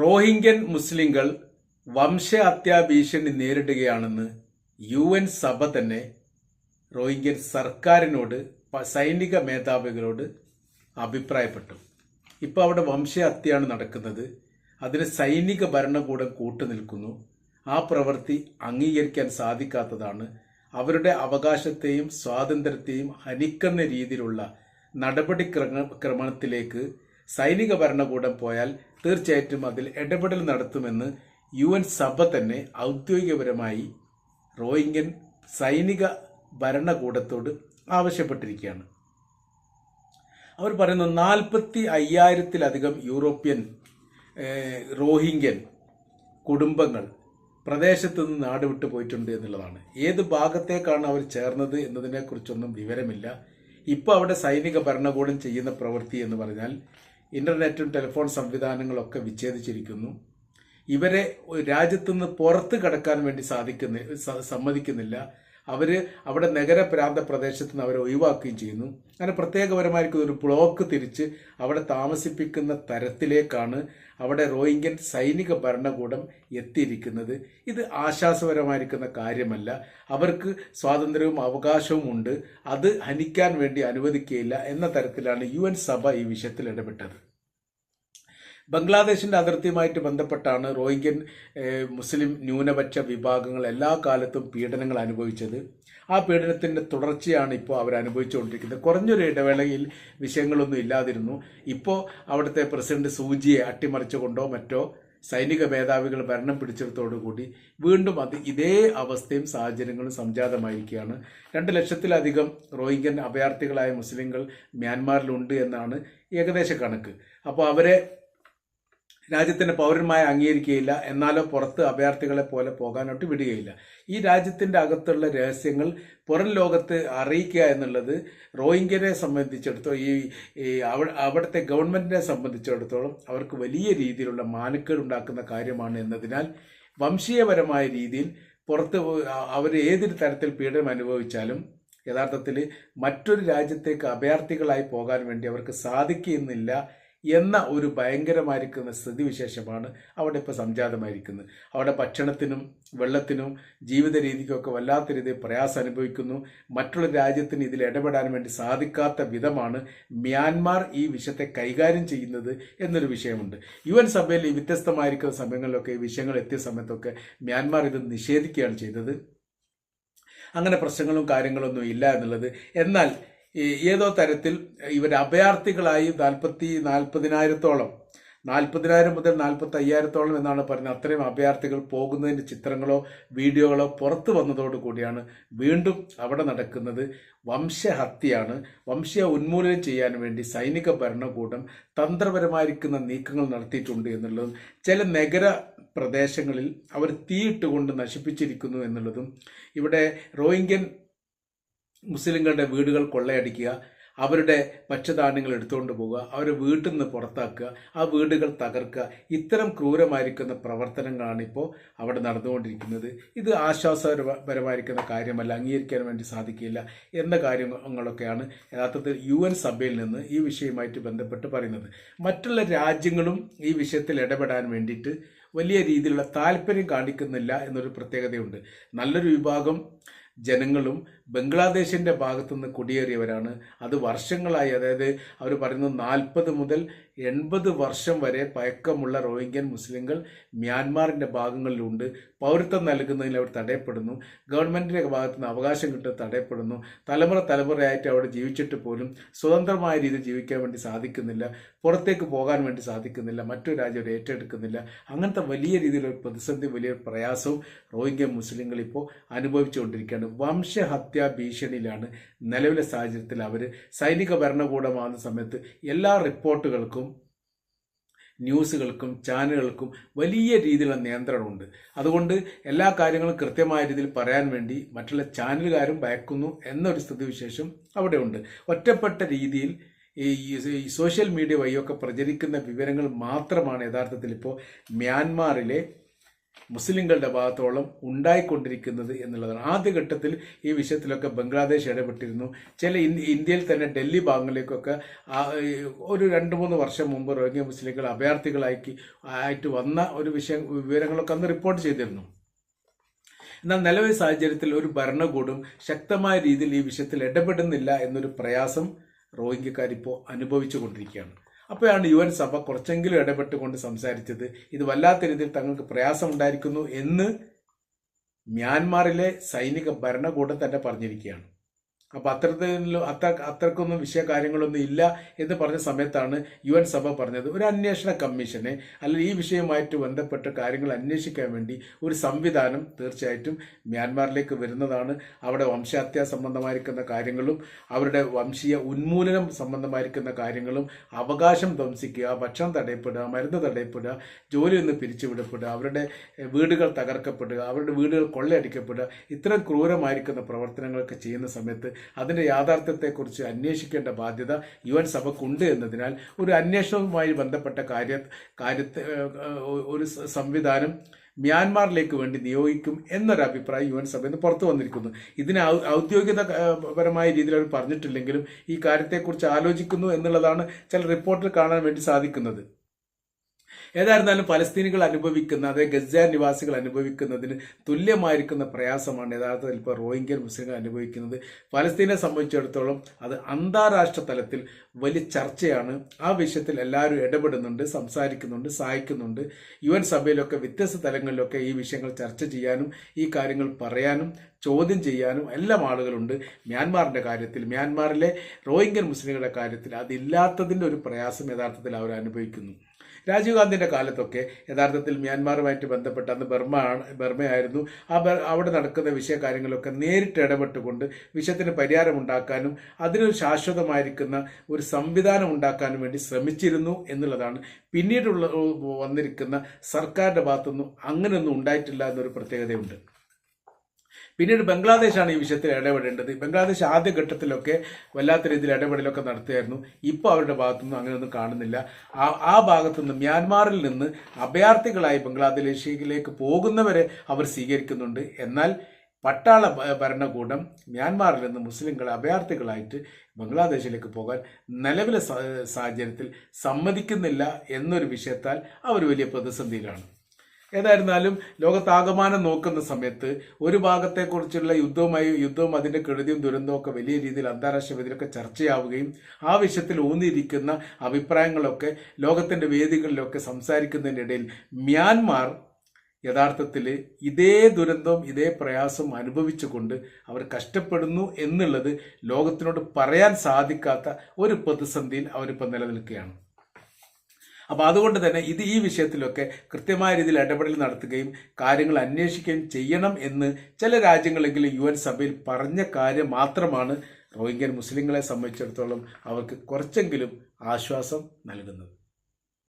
റോഹിംഗ്യൻ മുസ്ലിങ്ങൾ വംശഹത്യാ ഭീഷണി നേരിടുകയാണെന്ന് U N സഭ തന്നെ റോഹിംഗ്യൻ സർക്കാരിനോട് സൈനിക മേധാവികളോട് അഭിപ്രായപ്പെട്ടു. ഇപ്പോൾ അവിടെ വംശഹത്യയാണ് നടക്കുന്നത്. അതിന് സൈനിക ഭരണകൂടം കൂട്ടുനിൽക്കുന്നു ആ പ്രവൃത്തി അംഗീകരിക്കാൻ സാധിക്കാത്തതാണ്. അവരുടെ അവകാശത്തെയും സ്വാതന്ത്ര്യത്തെയും ഹനിക്കുന്ന രീതിയിലുള്ള നടപടിക്രമ ക്രമത്തിലേക്ക് സൈനിക ഭരണകൂടം പോയാൽ തീർച്ചയായിട്ടും അതിൽ ഇടപെടൽ നടത്തുമെന്ന് യു എൻ സഭ തന്നെ ഔദ്യോഗികപരമായി റോഹിംഗ്യൻ സൈനിക ഭരണകൂടത്തോട് ആവശ്യപ്പെട്ടിരിക്കുകയാണ്. അവർ പറയുന്നു നാൽപ്പത്തി അയ്യായിരത്തിലധികം യൂറോപ്യൻ റോഹിംഗ്യൻ കുടുംബങ്ങൾ പ്രദേശത്ത് നിന്ന് നാട് വിട്ടു പോയിട്ടുണ്ട് എന്നുള്ളതാണ്. ഏത് ഭാഗത്തേക്കാണ് അവർ ചേർന്നത് എന്നതിനെക്കുറിച്ചൊന്നും വിവരമില്ല. ഇപ്പോൾ അവിടെ സൈനിക ഭരണകൂടം ചെയ്യുന്ന പ്രവൃത്തി എന്ന് പറഞ്ഞാൽ ഇന്റർനെറ്റും ടെലിഫോൺ സംവിധാനങ്ങളും ഒക്കെ വിച്ഛേദിച്ചിരിക്കുന്നു. ഇവരെ രാജ്യത്തുനിന്ന് പുറത്ത് കടക്കാൻ വേണ്ടി സാധിക്കുന്ന സമ്മതിക്കുന്നില്ല. അവർ അവിടെ നഗരപ്രാന്ത പ്രദേശത്ത് നിന്ന് അവരെ ഒഴിവാക്കുകയും ചെയ്യുന്നു. അങ്ങനെ പ്രത്യേകപരമായിരിക്കുന്ന ഒരു ബ്ലോക്ക് തിരിച്ച് അവിടെ താമസിപ്പിക്കുന്ന തരത്തിലേക്കാണ് അവിടെ റോഹിംഗ്യൻ സൈനിക ഭരണകൂടം എത്തിയിരിക്കുന്നത്. ഇത് ആശ്വാസപരമായിരിക്കുന്ന കാര്യമല്ല. അവർക്ക് സ്വാതന്ത്ര്യവും അവകാശവും ഉണ്ട്. അത് ഹനിക്കാൻ വേണ്ടി അനുവദിക്കുകയില്ല എന്ന തരത്തിലാണ് യു സഭ ഈ വിഷയത്തിൽ ഇടപെട്ടത്. ബംഗ്ലാദേശിന്റെ അതിർത്തിയുമായിട്ട് ബന്ധപ്പെട്ടാണ് റോഹിംഗ്യൻ മുസ്ലിം ന്യൂനപക്ഷ വിഭാഗങ്ങൾ എല്ലാ കാലത്തും പീഡനങ്ങൾ അനുഭവിച്ചത്. ആ പീഡനത്തിന്റെ തുടർച്ചയാണ് ഇപ്പോൾ അവർ അനുഭവിച്ചുകൊണ്ടിരിക്കുന്നത്. കുറഞ്ഞൊരു ഇടവേളയിൽ വിഷയങ്ങളൊന്നും ഇല്ലാതിരുന്നു. ഇപ്പോൾ അവിടുത്തെ പ്രസിഡന്റ് സൂചിയെ അട്ടിമറിച്ചുകൊണ്ടോ മറ്റോ സൈനിക മേധാവികൾ ഭരണം പിടിച്ചെടുത്തോടുകൂടി വീണ്ടും അത് ഇതേ അവസ്ഥയും സാഹചര്യങ്ങളും സംജാതമായിരിക്കുകയാണ്. രണ്ട് ലക്ഷത്തിലധികം റോഹിംഗ്യൻ അഭയാർത്ഥികളായ മുസ്ലിങ്ങൾ മ്യാൻമാറിലുണ്ട് എന്നാണ് ഏകദേശ കണക്ക്. അപ്പോൾ അവരെ രാജ്യത്തിന്റെ പൗരന്മാരെ അംഗീകരിക്കുകയില്ല. എന്നാലോ പുറത്ത് അഭയാർത്ഥികളെ പോലെ പോകാനോട്ട് വിടുകയില്ല. ഈ രാജ്യത്തിന്റെ അകത്തുള്ള രഹസ്യങ്ങൾ പുറം ലോകത്ത് അറിയിക്കുക എന്നുള്ളത് റോഹിംഗ്യനെ സംബന്ധിച്ചിടത്തോളം ഈ ഈ അവ- അവിടുത്തെ ഗവൺമെന്റിനെ സംബന്ധിച്ചിടത്തോളം അവർക്ക് വലിയ രീതിയിലുള്ള മാനക്കേട് ഉണ്ടാക്കുന്ന കാര്യമാണ് എന്നതിനാൽ വംശീയപരമായ രീതിയിൽ പുറത്ത് അവർ ഏതൊരു തരത്തിൽ പീഡനം അനുഭവിച്ചാലും യഥാർത്ഥത്തിൽ മറ്റൊരു രാജ്യത്തേക്ക് അഭയാർത്ഥികളായി പോകാൻ വേണ്ടി അവർക്ക് സാധിക്കുന്നില്ല എന്ന ഒരു ഭയങ്കരമായിരിക്കുന്ന സ്ഥിതിവിശേഷമാണ് അവിടെ ഇപ്പോൾ സംജാതമായിരിക്കുന്നത്. അവിടെ ഭക്ഷണത്തിനും വെള്ളത്തിനും ജീവിത രീതിക്കൊക്കെ വല്ലാത്ത രീതിയിൽ പ്രയാസം അനുഭവിക്കുന്നു. മറ്റുള്ള രാജ്യത്തിന് ഇതിൽ ഇടപെടാൻ വേണ്ടി സാധിക്കാത്ത വിധമാണ് മ്യാൻമാർ ഈ വിഷയത്തെ കൈകാര്യം ചെയ്യുന്നത് എന്നൊരു വിഷയമുണ്ട്. യു എൻ സഭയിൽ ഈ വ്യത്യസ്തമായിരിക്കുന്ന സമയങ്ങളിലൊക്കെ ഈ വിഷയങ്ങൾ എത്തിയ സമയത്തൊക്കെ മ്യാൻമാർ ഇത് നിഷേധിക്കുകയാണ് ചെയ്തത്. അങ്ങനെ പ്രശ്നങ്ങളും കാര്യങ്ങളൊന്നും ഇല്ല എന്നുള്ളത്. എന്നാൽ ഏതോ തരത്തിൽ ഇവർ അഭയാർത്ഥികളായി നാൽപ്പത്തി നാൽപ്പതിനായിരത്തോളം നാൽപ്പതിനായിരം മുതൽ നാൽപ്പത്തി അയ്യായിരത്തോളം എന്നാണ് പറയുന്നത് അത്രയും അഭയാർത്ഥികൾ പോകുന്നതിന്റെ ചിത്രങ്ങളോ വീഡിയോകളോ പുറത്തു വന്നതോടുകൂടിയാണ് വീണ്ടും അവിടെ നടക്കുന്നത് വംശഹത്യയാണ്. വംശീയ ഉന്മൂലനം ചെയ്യാൻ വേണ്ടി സൈനിക ഭരണകൂടം തന്ത്രപരമായിരിക്കുന്ന നീക്കങ്ങൾ നടത്തിയിട്ടുണ്ട് എന്നുള്ളതും ചില നഗര പ്രദേശങ്ങളിൽ അവർ തീയിട്ടുകൊണ്ട് നശിപ്പിച്ചിരിക്കുന്നു എന്നുള്ളതും ഇവിടെ റോഹിംഗ്യൻ മുസ്ലിങ്ങളുടെ വീടുകൾ കൊള്ളയടിക്കുക അവരുടെ ഭക്ഷ്യധാന്യങ്ങൾ എടുത്തുകൊണ്ട് പോവുക അവരെ വീട്ടിൽ നിന്ന് പുറത്താക്കുക ആ വീടുകൾ തകർക്കുക. ഇത്തരം ക്രൂരമായിരിക്കുന്ന പ്രവർത്തനങ്ങളാണ് ഇപ്പോൾ അവിടെ നടന്നുകൊണ്ടിരിക്കുന്നത്. ഇത് ആശ്വാസപരമായിരിക്കുന്ന കാര്യമല്ല അംഗീകരിക്കാൻ വേണ്ടി സാധിക്കില്ല എന്ന കാര്യങ്ങളൊക്കെയാണ് യഥാർത്ഥത്തിൽ യു എൻ സഭയിൽ നിന്ന് ഈ വിഷയവുമായിട്ട് ബന്ധപ്പെട്ട് പറയുന്നത്. മറ്റുള്ള രാജ്യങ്ങളും ഈ വിഷയത്തിൽ ഇടപെടാൻ വേണ്ടിയിട്ട് വലിയ രീതിയിലുള്ള താല്പര്യം കാണിക്കുന്നില്ല എന്നൊരു പ്രത്യേകതയുണ്ട്. നല്ലൊരു വിഭാഗം ജനങ്ങളും ബംഗ്ലാദേശിന്റെ ഭാഗത്തുനിന്ന് കുടിയേറിയവരാണ്. അത് വർഷങ്ങളായി. അതായത് അവർ പറയുന്നത് നാൽപ്പത് മുതൽ എൺപത് വർഷം വരെ പഴക്കമുള്ള റോഹിംഗ്യൻ മുസ്ലിങ്ങൾ മ്യാൻമാറിന്റെ ഭാഗങ്ങളിലുണ്ട്. പൗരത്വം നൽകുന്നതിൽ അവർ തടയപ്പെടുന്നു. ഗവൺമെന്റിന്റെ ഭാഗത്തു നിന്ന് അവകാശം കിട്ടുക തടയപ്പെടുന്നു. തലമുറ തലമുറയായിട്ട് അവിടെ ജീവിച്ചിട്ട് പോലും സ്വതന്ത്രമായ രീതിയിൽ ജീവിക്കാൻ വേണ്ടി സാധിക്കുന്നില്ല. പുറത്തേക്ക് പോകാൻ വേണ്ടി സാധിക്കുന്നില്ല. മറ്റു രാജ്യം അവർ ഏറ്റെടുക്കുന്നില്ല. അങ്ങനത്തെ വലിയ രീതിയിലുള്ള പ്രതിസന്ധി വലിയൊരു പ്രയാസവും റോഹിംഗ്യൻ മുസ്ലിങ്ങൾ ഇപ്പോൾ അനുഭവിച്ചുകൊണ്ടിരിക്കുകയാണ്. വംശഹത്യാ ഭീഷണിയിലാണ് നിലവിലെ സാഹചര്യത്തിൽ അവർ സൈനിക ഭരണകൂടമാകുന്ന സമയത്ത് എല്ലാ റിപ്പോർട്ടുകൾക്കും ന്യൂസുകൾക്കും ചാനലുകൾക്കും വലിയ രീതിയിലുള്ള നിയന്ത്രണമുണ്ട്. അതുകൊണ്ട് എല്ലാ കാര്യങ്ങളും കൃത്യമായ രീതിയിൽ പറയാൻ വേണ്ടി മറ്റുള്ള ചാനലുകാരും ഭയക്കുന്നു എന്നൊരു സ്ഥിതിവിശേഷം അവിടെയുണ്ട്. ഒറ്റപ്പെട്ട രീതിയിൽ ഈ സോഷ്യൽ മീഡിയ വഴിയൊക്കെ പ്രചരിക്കുന്ന വിവരങ്ങൾ മാത്രമാണ് യഥാർത്ഥത്തിൽ ഇപ്പോൾ മ്യാൻമാറിലെ മുസ്ലിങ്ങളുടെ ഭാഗത്തോളം ഉണ്ടായിക്കൊണ്ടിരിക്കുന്നത് എന്നുള്ളതാണ്. ആദ്യഘട്ടത്തിൽ ഈ വിഷയത്തിലൊക്കെ ബംഗ്ലാദേശ് ഇടപെട്ടിരുന്നു. ചില ഇന്ത്യയിൽ തന്നെ ഡൽഹി ഭാഗങ്ങളിലേക്കൊക്കെ ഒരു രണ്ട് മൂന്ന് വർഷം മുമ്പ് റോഹിംഗ്യ മുസ്ലിങ്ങൾ അഭയാർത്ഥികളാക്കി ആയിട്ട് വന്ന ഒരു വിഷയം വിവരങ്ങളൊക്കെ അന്ന് റിപ്പോർട്ട് ചെയ്തിരുന്നു. എന്നാൽ നിലവിലെ സാഹചര്യത്തിൽ ഒരു ഭരണകൂടം ശക്തമായ രീതിയിൽ ഈ വിഷയത്തിൽ ഇടപെടുന്നില്ല എന്നൊരു പ്രയാസം റോഹിംഗ്യക്കാരിപ്പോൾ അനുഭവിച്ചു അനുഭവിച്ചുകൊണ്ടിരിക്കുകയാണ്. അപ്പോഴാണ് യു എൻ സഭ കുറച്ചെങ്കിലും ഇടപെട്ടുകൊണ്ട് സംസാരിച്ചത്. ഇത് വല്ലാത്ത രീതിയിൽ തങ്ങൾക്ക് പ്രയാസമുണ്ടായിരിക്കുന്നു എന്ന് മ്യാൻമാറിലെ സൈനിക ഭരണകൂടം തന്നെ പറഞ്ഞിരിക്കുകയാണ്. അപ്പൊ അത്തരത്തിലും അത്ര അത്രക്കൊന്നും വിഷയ കാര്യങ്ങളൊന്നും ഇല്ല എന്ന് പറഞ്ഞ സമയത്താണ് യു എൻ സഭ പറഞ്ഞത്. ഒരു അന്വേഷണ കമ്മീഷനെ അല്ലെങ്കിൽ ഈ വിഷയവുമായിട്ട് ബന്ധപ്പെട്ട കാര്യങ്ങൾ അന്വേഷിക്കാൻ വേണ്ടി ഒരു സംവിധാനം തീർച്ചയായിട്ടും മ്യാൻമാറിലേക്ക് വരുന്നതാണ്. അവിടെ വംശഹത്യ സംബന്ധമായിരിക്കുന്ന കാര്യങ്ങളും അവരുടെ വംശീയ ഉന്മൂലനം സംബന്ധമായിരിക്കുന്ന കാര്യങ്ങളും അവകാശം ധ്വംസിക്കുക ഭക്ഷണം തടയപ്പെടുക മരുന്ന് തടയപ്പെടുക ജോലിയിൽ നിന്ന് പിരിച്ചുവിടപ്പെടുക അവരുടെ വീടുകൾ തകർക്കപ്പെടുക അവരുടെ വീടുകൾ കൊള്ളയടിക്കപ്പെടുക ഇത്തരം ക്രൂരമായിരിക്കുന്ന പ്രവർത്തനങ്ങളൊക്കെ ചെയ്യുന്ന സമയത്ത് അതിന്റെ യാഥാർത്ഥ്യത്തെക്കുറിച്ച് അന്വേഷിക്കേണ്ട ബാധ്യത യു എൻ സഭക്കുണ്ട് എന്നതിനാൽ ഒരു അന്വേഷണവുമായി ബന്ധപ്പെട്ട കാര്യ കാര്യത്തെ ഒരു സംവിധാനം മ്യാൻമാറിലേക്ക് വേണ്ടി നിയോഗിക്കും എന്നൊരു അഭിപ്രായം യു എൻ സഭയിൽ നിന്ന് പുറത്തു വന്നിരിക്കുന്നു. ഇതിന് ഔദ്യോഗികപരമായ രീതിയിൽ അവർ പറഞ്ഞിട്ടില്ലെങ്കിലും ഈ കാര്യത്തെക്കുറിച്ച് ആലോചിക്കുന്നു എന്നുള്ളതാണ് ചില റിപ്പോർട്ടിൽ കാണാൻ വേണ്ടി സാധിക്കുന്നത്. ഏതായിരുന്നാലും പലസ്തീനികൾ അനുഭവിക്കുന്ന അതായത് ഗസ നിവാസികൾ അനുഭവിക്കുന്നതിന് തുല്യമായിരിക്കുന്ന പ്രയാസമാണ് യഥാർത്ഥത്തിൽ ഇപ്പോൾ റോഹിംഗ്യൻ മുസ്ലിങ്ങൾ അനുഭവിക്കുന്നത്. പലസ്തീനെ സംബന്ധിച്ചിടത്തോളം അത് അന്താരാഷ്ട്ര തലത്തിൽ വലിയ ചർച്ചയാണ്. ആ വിഷയത്തിൽ എല്ലാവരും ഇടപെടുന്നുണ്ട് സംസാരിക്കുന്നുണ്ട് സഹായിക്കുന്നുണ്ട്. യു എൻ സഭയിലൊക്കെ വ്യത്യസ്ത തലങ്ങളിലൊക്കെ ഈ വിഷയങ്ങൾ ചർച്ച ചെയ്യാനും ഈ കാര്യങ്ങൾ പറയാനും ചോദ്യം ചെയ്യാനും എല്ലാം ആളുകളുണ്ട്. മ്യാൻമാറിന്റെ കാര്യത്തിൽ മ്യാൻമാറിലെ റോഹിംഗ്യൻ മുസ്ലിങ്ങളുടെ കാര്യത്തിൽ അതില്ലാത്തതിന്റെ ഒരു പ്രയാസം യഥാർത്ഥത്തിൽ അവർ അനുഭവിക്കുന്നു. രാജീവ് ഗാന്ധിന്റെ കാലത്തൊക്കെ യഥാർത്ഥത്തിൽ മ്യാൻമാറുമായിട്ട് ബന്ധപ്പെട്ട അന്ന് ബർമ ആണ് ബർമയായിരുന്നു. ആ അവിടെ നടക്കുന്ന വിഷയകാര്യങ്ങളൊക്കെ നേരിട്ട് ഇടപെട്ടുകൊണ്ട് വിഷയത്തിന് പരിഹാരം ഉണ്ടാക്കാനും അതിനൊരു ശാശ്വതമായിരിക്കുന്ന ഒരു സംവിധാനം ഉണ്ടാക്കാനും വേണ്ടി ശ്രമിച്ചിരുന്നു എന്നുള്ളതാണ്. പിന്നീടുള്ള വന്നിരിക്കുന്ന സർക്കാരിന്റെ ഭാഗത്തൊന്നും അങ്ങനെയൊന്നും ഉണ്ടായിട്ടില്ല എന്നൊരു പ്രത്യേകതയുണ്ട്. പിന്നീട് ബംഗ്ലാദേശാണ് ഈ വിഷയത്തിൽ ഇടപെടേണ്ടത്. ബംഗ്ലാദേശ് ആദ്യ ഘട്ടത്തിലൊക്കെ വല്ലാത്ത രീതിയിൽ ഇടപെടലൊക്കെ നടത്തിയായിരുന്നു. ഇപ്പോൾ അവരുടെ ഭാഗത്തുനിന്നും അങ്ങനെയൊന്നും കാണുന്നില്ല. ആ ആ ഭാഗത്തുനിന്ന് മ്യാൻമാറിൽ നിന്ന് അഭയാർത്ഥികളായി ബംഗ്ലാദേശിലേക്ക് പോകുന്നവരെ അവർ സ്വീകരിക്കുന്നുണ്ട്. എന്നാൽ പട്ടാള ഭരണകൂടം മ്യാൻമാറിൽ നിന്ന് മുസ്ലിങ്ങളെ അഭയാർത്ഥികളായിട്ട് ബംഗ്ലാദേശിലേക്ക് പോകാൻ നിലവിലെ സാഹചര്യത്തിൽ സമ്മതിക്കുന്നില്ല എന്നൊരു വിഷയത്താൽ അവർ വലിയ പ്രതിസന്ധിയിലാണ്. ഏതായിരുന്നാലും ലോകത്താകമാനം നോക്കുന്ന സമയത്ത് ഒരു ഭാഗത്തെക്കുറിച്ചുള്ള യുദ്ധവുമായി യുദ്ധവും അതിന്റെ കെടുതിയും ദുരന്തവും ഒക്കെ വലിയ രീതിയിൽ അന്താരാഷ്ട്ര വേദിയിലൊക്കെ ചർച്ചയാവുകയും ആ വിഷയത്തിൽ ഊന്നിയിരിക്കുന്ന അഭിപ്രായങ്ങളൊക്കെ ലോകത്തിന്റെ വേദികളിലൊക്കെ സംസാരിക്കുന്നതിനിടയിൽ മ്യാൻമാർ യഥാർത്ഥത്തിൽ ഇതേ ദുരന്തവും ഇതേ പ്രയാസം അനുഭവിച്ചുകൊണ്ട് അവർ കഷ്ടപ്പെടുന്നു എന്നുള്ളത് ലോകത്തിനോട് പറയാൻ സാധിക്കാത്ത ഒരു പ്രതിസന്ധിയിൽ അവരിപ്പോൾ നിലനിൽക്കുകയാണ്. അപ്പൊ അതുകൊണ്ട് തന്നെ ഇത് ഈ വിഷയത്തിലൊക്കെ കൃത്യമായ രീതിയിൽ ഇടപെടൽ നടത്തുകയും കാര്യങ്ങൾ അന്വേഷിക്കുകയും ചെയ്യണം എന്ന് ചില രാജ്യങ്ങളെങ്കിലും യു സഭയിൽ പറഞ്ഞ കാര്യം മാത്രമാണ് റോഹിംഗ്യൻ മുസ്ലിങ്ങളെ സംബന്ധിച്ചിടത്തോളം അവർക്ക് കുറച്ചെങ്കിലും ആശ്വാസം നൽകുന്നത്.